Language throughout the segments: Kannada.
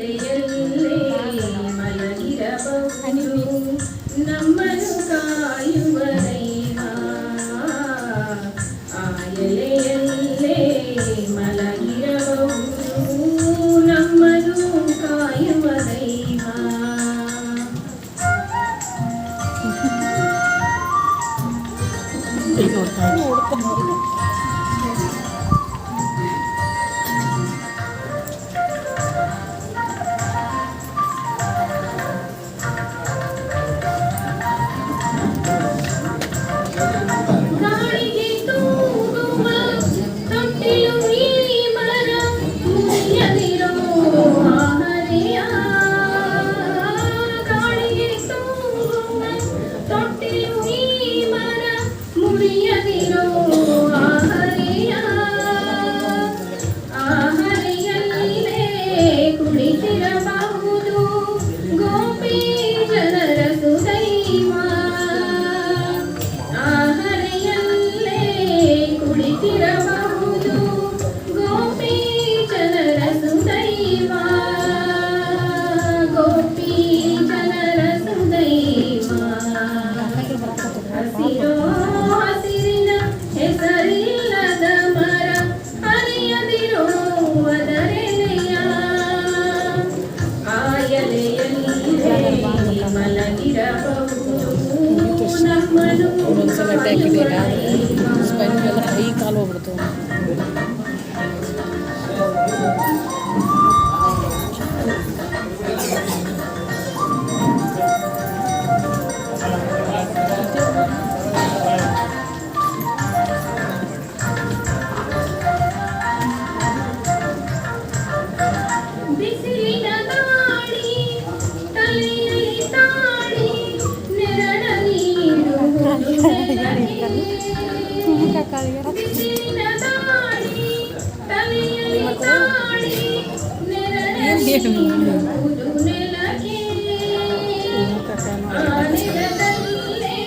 ഹൃദയ നമ്മൾ കായു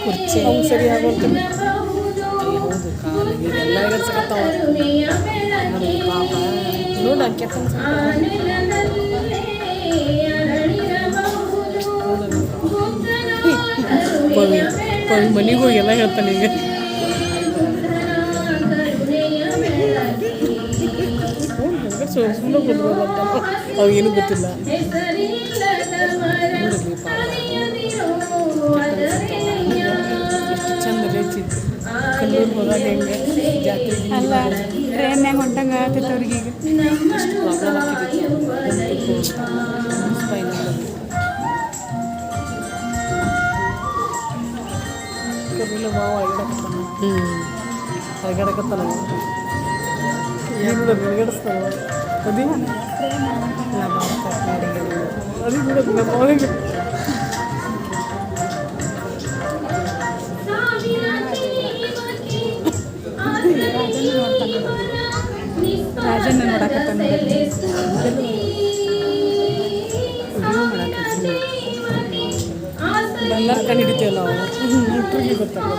ಕುರ್ಚಿ ಅವ್ನು ಸರಿ ಆಗೋದು ಹೌದು ಕಾಲಿಗೆಲ್ಲ ಪವಿ ಪವಿ ಮನೆಗೂ ಎಲ್ಲ ಹೇಳ್ತಾನೆ ಈಗ. ಸುಮ್ಮನೆ ಗೊತ್ತಿಲ್ಲ ಅವಾಗೇನು ಗೊತ್ತಿಲ್ಲ ಎಷ್ಟು ಚಂದ ರೇಚಿತ್ತು ಕಲ್ಲೂರು ಹೋದಾಗ ಹೆಂಗೆ ಜಾತ್ರೆ ಅಲ್ಲ ಟ್ರೈನ್ಯಾಗ ಹೊಂಟಂಗೆ ಆಗ್ತಿತ್ತು ಅವ್ರಿಗೆ ಎಷ್ಟು ಪ್ರಾಬ್ಲಮ್ ಆಗ್ತಿತ್ತು ಕಬ್ಬಿಲು ಮಾವು ಅಳಗಡಕತ್ತಾನ ಹ್ಞೂ ಅಳಗಡಕತ್ತಾನ ಏನು ಅಳಗಡಿಸ್ತಾವ ಅದು. ಅದು ಕೂಡ ನಮ್ಮ ರಾಜನ್ನ ನೋಡಕತ್ತಾನ ಬಂಗಾರ ಕಣ್ಣು ಹಿಡಿತೀವಲ್ಲ ಅವು ಹುಟ್ಟರಿಗೆ ಗೊತ್ತಾಗ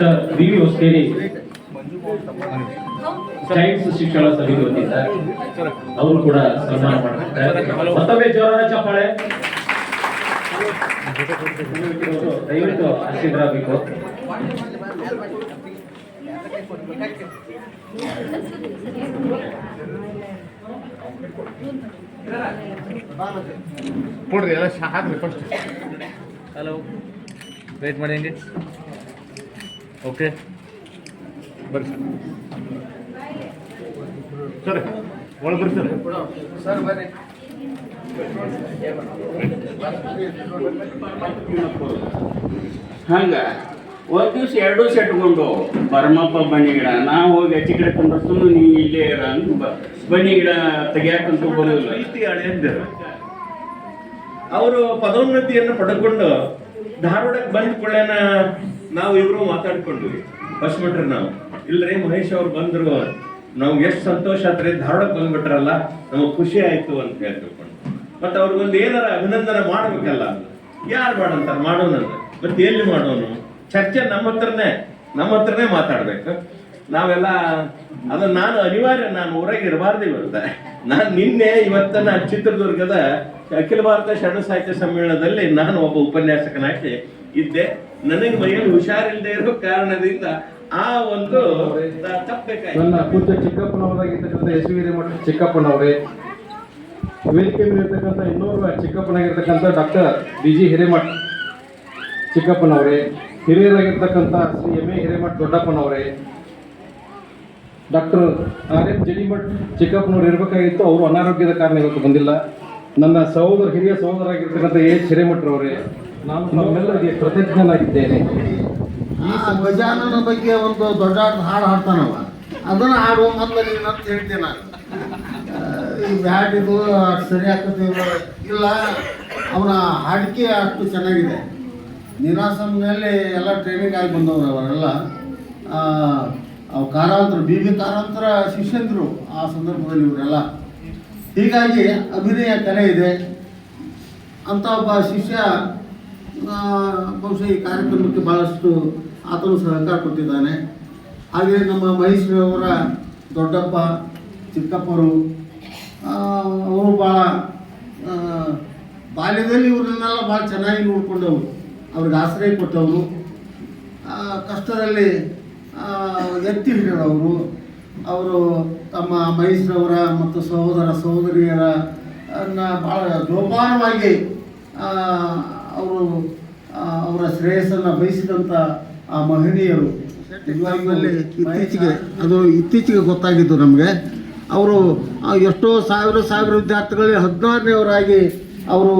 doctor B V Hoskeri science ಶಿಕ್ಷಣ ಸಮಿತಿ ವತಿಯಿಂದ ಅವರು ಕೂಡ ಸನ್ಮಾನ ಮಾಡ್ತಾರೆ ಮತ್ತೊಮ್ಮೆ ಜೋರಾದ ಚಪ್ಪಾಳೆ ದಯವಿಟ್ಟು ಆಶೀರ್ವಾದಬೇಕು ಕೊಡ್ರಿ ಎಲ್ಲ ಹಾಕ್ರಿ ಫಸ್ಟ್ ಹಲೋ ವೇಟ್ ಮಾಡಿ ಹೆಂಗೆ ಓಕೆ. ಬರ್ರಿ. ಸರ್ ಸರ್ ಒಳಗೆ ಬರ್ರಿ ಸರ್. ಸರ್ ಬರ್ರಿ. ಹಂಗ ಒಂದ್ ದಿವ್ಸ ಎರಡು ಸೆಟ್ಕೊಂಡು ಪರಮಪ್ಪ ಬನ್ನಿ ಗಿಡ. ನಾ ಹೋಗಿ ಅಚ್ಚಿ ಕಡೆ ಕುಂದ್ರಸ್ತು ನೀ ಇಲ್ಲೇ ಇರ ಬನ್ನಿ ಗಿಡ ತೆಗಿಯಾಕಂತ ಬರೋದಿಲ್ಲ ಅವರು ಪದೋನ್ನತಿಯನ್ನು ಪಡೆದುಕೊಂಡು ಧಾರವಾಡಕ್ಕೆ ಬಂದ ಕೂಡಲೇನ ನಾವು ಇಬ್ರು ಮಾತಾಡ್ಕೊಂಡ್ವಿ. ಫಸ್ಟ್ ಬಿಟ್ರಿ ನಾವು. ಇಲ್ರಿ ಮಹೇಶ್ ಅವ್ರು ಬಂದ್ರು. ನಾವು ಎಷ್ಟು ಸಂತೋಷ ಆದ್ರೆ ಧಾರವಾಡಕ್ಕೆ ಬಂದ್ಬಿಟ್ರಲ್ಲ, ನಮಗೆ ಖುಷಿ ಆಯ್ತು ಅಂತ ಹೇಳ್ಕೊಂಡು ಮತ್ತೆ ಅವ್ರಿಗೊಂದು ಏನಾರ ಅಭಿನಂದನೆ ಮಾಡ್ಬೇಕಲ್ಲ, ಯಾರು ಮಾಡಂತಾರ ಮಾಡೋಣ ಮತ್ತೆ ಎಲ್ಲಿ ಮಾಡೋನು? ಚರ್ಚೆ ನಮ್ಮ ಹತ್ರನೇ ನಮ್ಮ ಹತ್ರನೇ ಮಾತಾಡ್ಬೇಕು. ನಾವೆಲ್ಲ ಅದು ನಾನು ಅನಿವಾರ್ಯ, ನಾನು ಊರಾಗ ಇರಬಾರ್ದು ಇವತ್ತ ನಾನು ನಿನ್ನೆ ಇವತ್ತನ್ನ ನಾನು ಚಿತ್ರದುರ್ಗದ ಅಖಿಲ ಭಾರತ ಶರಣ ಸಾಹಿತ್ಯ ಸಮ್ಮೇಳನದಲ್ಲಿ ನಾನು ಒಬ್ಬ ಉಪನ್ಯಾಸಕನಾಗಿ ಇದ್ದೆ. ನನಗೆ ಮೈಯಲ್ಲಿ ಹುಷಾರಿಲ್ಲದೆ ಇರೋ ಕಾರಣದಿಂದ ಆ ಒಂದು ನನ್ನ ಪೂಜ್ಯ ಚಿಕ್ಕಪ್ಪನವರಾಗಿರ್ತಕ್ಕಂಥ ಎಸ್ ವಿ ಹಿರೇಮಠ ಚಿಕ್ಕಪ್ಪನವರೇ ವೇದಿಕೆ ಮೇಲೆ ಇರ್ತಕ್ಕಂಥ ಚಿಕ್ಕಪ್ಪನಾಗಿರ್ತಕ್ಕಂಥ ಡಾಕ್ಟರ್ ಡಿ ಜಿ ಹಿರೇಮಠ್ ಚಿಕ್ಕಪ್ಪನವರೇ, ಹಿರಿಯರಾಗಿರ್ತಕ್ಕಂಥ ಶ್ರೀ ಎಂ ಎ ಹಿರೇಮಠ ದೊಡ್ಡಪ್ಪನವರೇ, ಡಾಕ್ಟರ್ ಆರ್ ಎಂ ಜಡಿಮಠ್ ಚಿಕ್ಕಪ್ಪನವ್ರು ಇರಬೇಕಾಗಿತ್ತು. ಅವರು ಅನಾರೋಗ್ಯದ ಕಾರಣ ಇವತ್ತು ಬಂದಿಲ್ಲ. ನನ್ನ ಸಹೋದರ, ಹಿರಿಯ ಸಹೋದರಾಗಿರ್ತಕ್ಕಂಥ ಎಚ್ ಹಿರೇಮಠರವರೇ ನಾನು ತಮ್ಮೆಲ್ಲರಿಗೆ ಕೃತಜ್ಞನಾಗಿದ್ದೇನೆ. ಈ ಗಜಾನನ ಬಗ್ಗೆ ಒಂದು ದೊಡ್ಡ ಹಾಡು ಹಾಡ್ತಾನವ. ಅದನ್ನ ಹಾಡುವ ಮೊದಲು ಅಂತ ಹೇಳ್ತೀನಿ ನಾನು. ಈ ಬ್ಯಾಟ್ ಇದು ಸರಿ ಆಗ್ತದೆ ಇಲ್ಲ, ಅವನ ಹಾಡಿಕೆ ಅಷ್ಟು ಚೆನ್ನಾಗಿದೆ. ನಿರಾಸಂನಲ್ಲಿ ಎಲ್ಲ ಟ್ರೈನಿಂಗ್ ಆಗಿ ಬಂದವರು ಅವರೆಲ್ಲ. ಕಾರಾಂತರ, ಬಿ ಬಿ ಕಾರಾಂತರ ಶಿಷ್ಯಂದರು ಆ ಸಂದರ್ಭದಲ್ಲಿ ಇವರೆಲ್ಲ. ಹೀಗಾಗಿ ಅಭಿನಯ ಕಲೆ ಇದೆ. ಅಂತ ಒಬ್ಬ ಶಿಷ್ಯ ಬಹುಶಃ ಈ ಕಾರ್ಯಕ್ರಮಕ್ಕೆ ಭಾಳಷ್ಟು ಆತನು ಸಹಕಾರ ಕೊಟ್ಟಿದ್ದಾನೆ. ಹಾಗೆ ನಮ್ಮ ಮಹೇಶ್ವರವರ ದೊಡ್ಡಪ್ಪ, ಚಿಕ್ಕಪ್ಪರು ಅವರು ಭಾಳ ಬಾಲ್ಯದಲ್ಲಿ ಇವ್ರನ್ನೆಲ್ಲ ಭಾಳ ಚೆನ್ನಾಗಿ ನೋಡಿಕೊಂಡವರು. ಅವ್ರಿಗೆ ಆಶ್ರಯ ಕೊಟ್ಟವರು. ಕಷ್ಟದಲ್ಲಿ ಎತ್ತಿ ಹಿಡಿದವರು. ಅವರು ತಮ್ಮ ಮಹೇಶ್ವರವರ ಮತ್ತು ಸಹೋದರ ಸಹೋದರಿಯರ ಅನ್ನ ಭಾಳ ಜೋಪಾನವಾಗಿ ಅವರು ಅವರ ಶ್ರೇಯಸ್ಸನ್ನು ಬಯಸಿದಂಥ ಆ ಮಹನೀಯರು. ನಿಜವಾಗ್ಲೂ ಇತ್ತೀಚೆಗೆ ಅದು ಇತ್ತೀಚೆಗೆ ಗೊತ್ತಾಗಿದ್ದು ನಮಗೆ. ಅವರು ಎಷ್ಟೋ ಸಾವಿರ ಸಾವಿರ ವಿದ್ಯಾರ್ಥಿಗಳಿಗೆ ಹದಿನಾರನೇವರಾಗಿ ಅವರು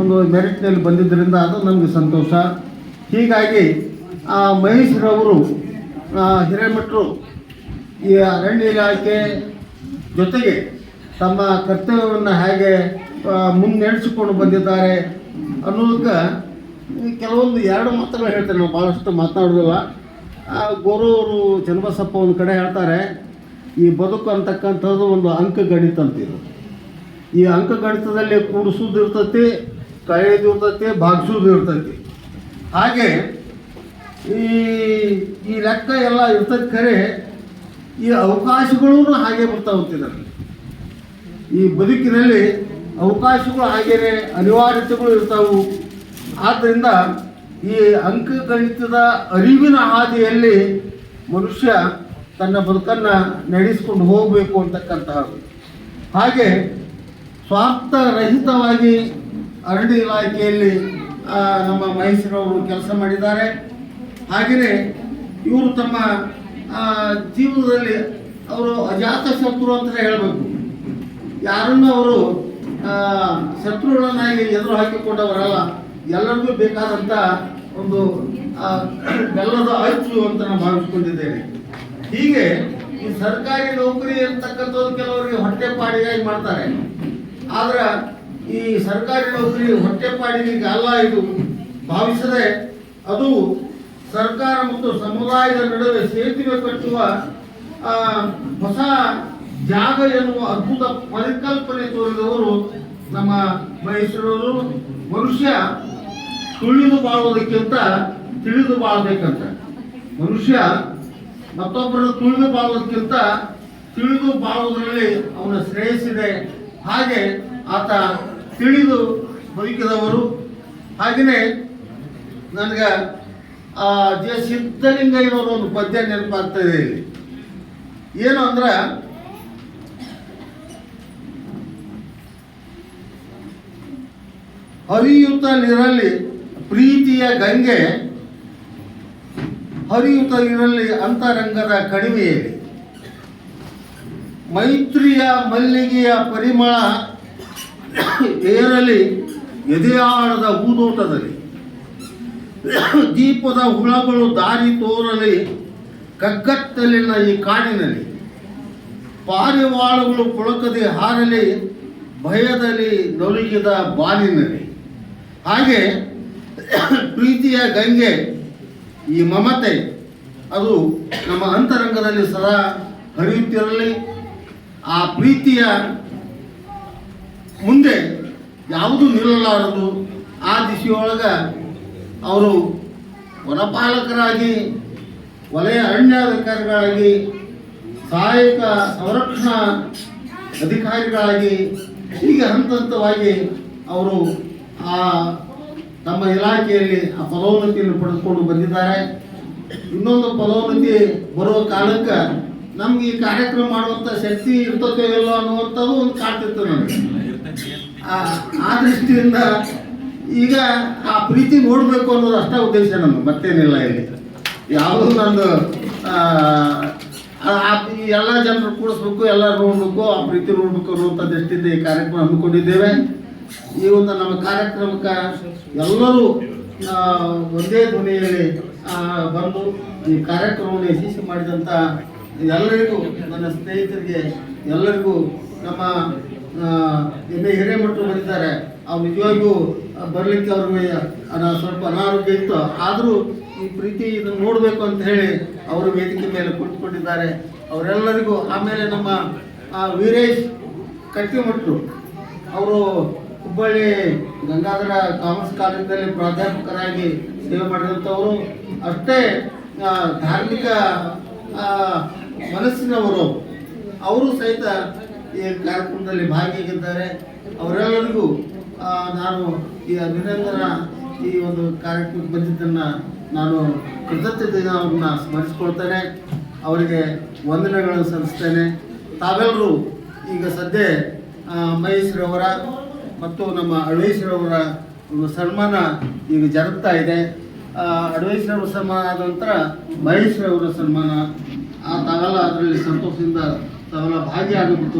ಒಂದು ಮೆರಿಟ್ನಲ್ಲಿ ಬಂದಿದ್ದರಿಂದ ಅದು ನಮಗೆ ಸಂತೋಷ. ಹೀಗಾಗಿ ಆ ಮಹೇಶ್ರವರು ಹಿರೇಮಠರು ಈ ಅರಣ್ಯ ಇಲಾಖೆ ಜೊತೆಗೆ ತಮ್ಮ ಕರ್ತವ್ಯವನ್ನು ಹೇಗೆ ಮುನ್ನಡೆಸಿಕೊಂಡು ಬಂದಿದ್ದಾರೆ ಅನ್ನೋದಕ್ಕೆ ಕೆಲವೊಂದು ಎರಡು ಮಾತುಗಳು ಹೇಳ್ತಾರೆ ನಾವು ಭಾಳಷ್ಟು ಮಾತನಾಡೋದಿಲ್ಲ. ಅವರು ಚನ್ನಬಸಪ್ಪ ಒಂದು ಕಡೆ ಹೇಳ್ತಾರೆ, ಈ ಬದುಕು ಅಂತಕ್ಕಂಥದ್ದು ಒಂದು ಅಂಕ ಗಣಿತ ಅಂತಿರು ಈ ಅಂಕ ಗಣಿತದಲ್ಲಿ ಕೂಡಿಸೋದು ಇರ್ತೈತಿ ಕಳೆಯೋದು ಇರ್ತೈತಿ ಭಾಗಿಸೋದು ಇರ್ತೈತಿ. ಹಾಗೆ ಈ ಈ ಲೆಕ್ಕ ಎಲ್ಲ ಇರ್ತದೆ ಖರೆ, ಈ ಅವಕಾಶಗಳೂ ಹಾಗೆ ಬರ್ತಾ ಹೋಗ್ತಿದ್ದಾರೆ ಈ ಬದುಕಿನಲ್ಲಿ ಅವಕಾಶಗಳು ಹಾಗೇನೆ ಅನಿವಾರ್ಯತೆಗಳು ಇರ್ತಾವು. ಆದ್ದರಿಂದ ಈ ಅಂಕಗಣಿತದ ಅರಿವಿನ ಹಾದಿಯಲ್ಲಿ ಮನುಷ್ಯ ತನ್ನ ಬದುಕನ್ನು ನಡೆಸಿಕೊಂಡು ಹೋಗಬೇಕು ಅಂತಕ್ಕಂತಹದ್ದು ಹಾಗೆ. ಸ್ವಾರ್ಥರಹಿತವಾಗಿ ಅರಣ್ಯ ಇಲಾಖೆಯಲ್ಲಿ ನಮ್ಮ ಮಹೇಶ್ವರವರು ಕೆಲಸ ಮಾಡಿದ್ದಾರೆ. ಹಾಗೆಯೇ ಇವರು ತಮ್ಮ ಜೀವನದಲ್ಲಿ ಅವರು ಅಜಾತ ಶತ್ರು ಅಂತಲೇ ಹೇಳಬೇಕು. ಯಾರನ್ನು ಅವರು ಶತ್ರುಗಳನ್ನಾಗಿ ಎದುರು ಹಾಕಿಕೊಂಡವರಲ್ಲ, ಎಲ್ಲರಿಗೂ ಬೇಕಾದಂಥ ಒಂದು ಬೆಲ್ಲದ ಅಚ್ಚು ಅಂತ ನಾನು ಭಾವಿಸ್ಕೊಂಡಿದ್ದೇನೆ. ಹೀಗೆ ಈ ಸರ್ಕಾರಿ ನೌಕರಿ ಅಂತಕ್ಕಂಥದ್ದು ಕೆಲವರಿಗೆ ಹೊಟ್ಟೆಪಾಡಿಗಾಗಿ ಮಾಡ್ತಾರೆ. ಆದ್ರೆ ಈ ಸರ್ಕಾರಿ ನೌಕರಿ ಹೊಟ್ಟೆಪಾಡಿಗೆ ಅಲ್ಲ ಇದು ಭಾವಿಸದೆ ಅದು ಸರ್ಕಾರ ಮತ್ತು ಸಮುದಾಯದ ನಡುವೆ ಸೇತುವೆ ಕಟ್ಟುವ ಹೊಸ ಜಾಗ ಎನ್ನುವ ಅದ್ಭುತ ಪರಿಕಲ್ಪನೆ ತೋರಿದವರು ನಮ್ಮ ಮೈಸೂರವರು ಮನುಷ್ಯ ತುಳಿದು ಬಾಳುವುದಕ್ಕಿಂತ ತಿಳಿದು ಬಾಳ್ಬೇಕಂತ. ಮನುಷ್ಯ ಮತ್ತೊಬ್ಬರನ್ನು ತುಳಿದು ಬಾಳುವುದಕ್ಕಿಂತ ತಿಳಿದು ಬಾಳುವುದರಲ್ಲಿ ಅವನ ಶ್ರೇಯಸ್ಸಿದೆ. ಹಾಗೆ ಆತ ತಿಳಿದು ಬದುಕಿದವರು. ಹಾಗೆಯೇ ನನಗೆ ಆ ಜೆ ಸಿದ್ಧಲಿಂಗಯ್ಯನವರು ಒಂದು ಪದ್ಯ ನೆನಪಾಗ್ತದೆ ಇಲ್ಲಿ. ಏನು ಅಂದ್ರೆ ಹರಿಯುತ್ತಲಿರಲಿ ಪ್ರೀತಿಯ ಗಂಗೆ ಹರಿಯುತ್ತ ನೀರಲ್ಲಿ ಅಂತರಂಗದ ಕಡಿಮೆಯಲ್ಲಿ ಮೈತ್ರಿಯ ಮಲ್ಲಿಗೆಯ ಪರಿಮಳ ಏರಲಿ ಎದೆಯಾಳದ ಹೂದೋಟದಲ್ಲಿ. ದೀಪದ ಹುಳಗಳು ದಾರಿ ತೋರಲಿ ಕಗ್ಗತ್ತಲಿನ ಈ ಕಾಡಿನಲ್ಲಿ. ಪಾರಿವಾಳಗಳು ಪುಳಕದೆ ಹಾರಲಿ ಭಯದಲ್ಲಿ ನಲುಗಿದ ಬಾಲಿನಲ್ಲಿ ಹಾಗೆ ಪ್ರೀತಿಯ ಗಂಗೆ ಈ ಮಮತೆ, ಅದು ನಮ್ಮ ಅಂತರಂಗದಲ್ಲಿ ಸದಾ ಹರಿಯುತ್ತಿರಲಿ. ಆ ಪ್ರೀತಿಯ ಮುಂದೆ ಯಾವುದು ನಿಲ್ಲಲಾರದು, ಆ ದಿಶೆಯೊಳಗೆ ಅವರು ವನಪಾಲಕರಾಗಿ, ವಲಯ ಅರಣ್ಯಾಧಿಕಾರಿಗಳಾಗಿ, ಸಹಾಯಕ ಸಂರಕ್ಷಣಾ ಅಧಿಕಾರಿಗಳಾಗಿ, ಹೀಗೆ ಹಂತ ಹಂತವಾಗಿ ಅವರು ಆ ತಮ್ಮ ಇಲಾಖೆಯಲ್ಲಿ ಆ ಪದೋನ್ನತಿಯನ್ನು ಪಡೆದುಕೊಂಡು ಬಂದಿದ್ದಾರೆ. ಇನ್ನೊಂದು ಪದೋನ್ನತಿ ಬರುವ ಕಾಲಕ್ಕೆ ನಮ್ಗೆ ಈ ಕಾರ್ಯಕ್ರಮ ಮಾಡುವಂಥ ಶಕ್ತಿ ಇರ್ತತೋ ಇಲ್ಲೋ ಅನ್ನುವಂಥದ್ದು ಒಂದು ಕಾಡ್ತಿತ್ತು ನನಗೆ ಆ ದೃಷ್ಟಿಯಿಂದ ಈಗ ಆ ಪ್ರೀತಿ ನೋಡಬೇಕು ಅನ್ನೋದು ಅಷ್ಟೇ ಉದ್ದೇಶ ನಮ್ಗೆ, ಮತ್ತೇನಿಲ್ಲ ಇಲ್ಲಿ. ಯಾವುದೂ ನಂದು ಎಲ್ಲ ಜನರು ಕೂಡಿಸ್ಬೇಕು ಎಲ್ಲರೂ ನೋಡಬೇಕು, ಆ ಪ್ರೀತಿ ನೋಡ್ಬೇಕು ಅನ್ನುವಂಥ ದೃಷ್ಟಿಯಿಂದ ಈ ಕಾರ್ಯಕ್ರಮ ಹಮ್ಮಿಕೊಂಡಿದ್ದೇವೆ. ಈ ಒಂದು ನಮ್ಮ ಕಾರ್ಯಕ್ರಮಕ್ಕೆ ಎಲ್ಲರೂ ಒಂದೇ ಧ್ವನಿಯಲ್ಲಿ ಬಂದು ಈ ಕಾರ್ಯಕ್ರಮವನ್ನು ಯಶಸ್ವಿ ಮಾಡಿದಂಥ ಎಲ್ಲರಿಗೂ, ನನ್ನ ಸ್ನೇಹಿತರಿಗೆ ಎಲ್ಲರಿಗೂ ನಮ್ಮ ಎಂ ಎ ಹಿರೇಮಠರು ಬಂದಿದ್ದಾರೆ. ಅವ್ರು ನಿಜವಾಗಿಯೂ ಬರಲಿಕ್ಕೆ ಅವ್ರಿಗೆ ಸ್ವಲ್ಪ ಅನಾರೋಗ್ಯ ಇತ್ತು. ಆದರೂ ಈ ಪ್ರೀತಿ ಇದನ್ನು ನೋಡಬೇಕು ಅಂತ ಹೇಳಿ ಅವರು ವೇದಿಕೆ ಮೇಲೆ ಕುಳಿತುಕೊಂಡಿದ್ದಾರೆ. ಅವರೆಲ್ಲರಿಗೂ ಆಮೇಲೆ ನಮ್ಮ ವೀರೇಶ್ ಕಟ್ಟಿಮಠರು, ಅವರು ಹುಬ್ಬಳ್ಳಿ ಗಂಗಾಧರ ಕಾಮರ್ಸ್ ಕಾಲೇಜಿನಲ್ಲಿ ಪ್ರಾಧ್ಯಾಪಕರಾಗಿ ಸೇವೆ ಮಾಡಿದಂಥವರು ಅಷ್ಟೇ ಧಾರ್ಮಿಕ ಮನಸ್ಸಿನವರು ಅವರು ಸಹಿತ ಈ ಕಾರ್ಯಕ್ರಮದಲ್ಲಿ ಭಾಗಿಯಾಗಿದ್ದಾರೆ. ಅವರೆಲ್ಲರಿಗೂ ನಾನು ಈ ಅಭಿನಂದನ ಈ ಒಂದು ಕಾರ್ಯಕ್ರಮಕ್ಕೆ ಬಂದಿದ್ದನ್ನು ನಾನು ಕೃತಜ್ಞತೆಯಿಂದ ಅವ್ರನ್ನ ಸ್ಮರಿಸ್ಕೊಳ್ತೇನೆ. ಅವರಿಗೆ ವಂದನೆಗಳನ್ನು ಸಲ್ಲಿಸ್ತೇನೆ. ತಾವೆಲ್ಲರೂ ಈಗ ಸದ್ಯ ಆ, ಮಹೇಶ್ರವರ ಮತ್ತು ನಮ್ಮ ಅಳವೇಶ್ವರವರ ಒಂದು ಸನ್ಮಾನ ಈಗ ಜರುಗ್ತಾ ಇದೆ. ಆ, ಅಡವೇಶ್ವರವರ ಸನ್ಮಾನ ಆದ ನಂತರ ಮಹೇಶ್ವರವರ ಸನ್ಮಾನ ಆ ತಾವೆಲ್ಲ ಅದರಲ್ಲಿ ಸಂತೋಷದಿಂದ ತಾವೆಲ್ಲ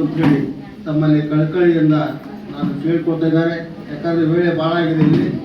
ಅಂತ ಹೇಳಿ ತಮ್ಮಲ್ಲಿ ಕಳಕಳಿಯಿಂದ ನಾನು ಕೇಳ್ಕೊತಾ ಇದ್ದಾರೆ. ಯಾಕಂದರೆ ವೇಳೆ ಭಾಳ ಆಗಿದೆ ಇಲ್ಲಿ.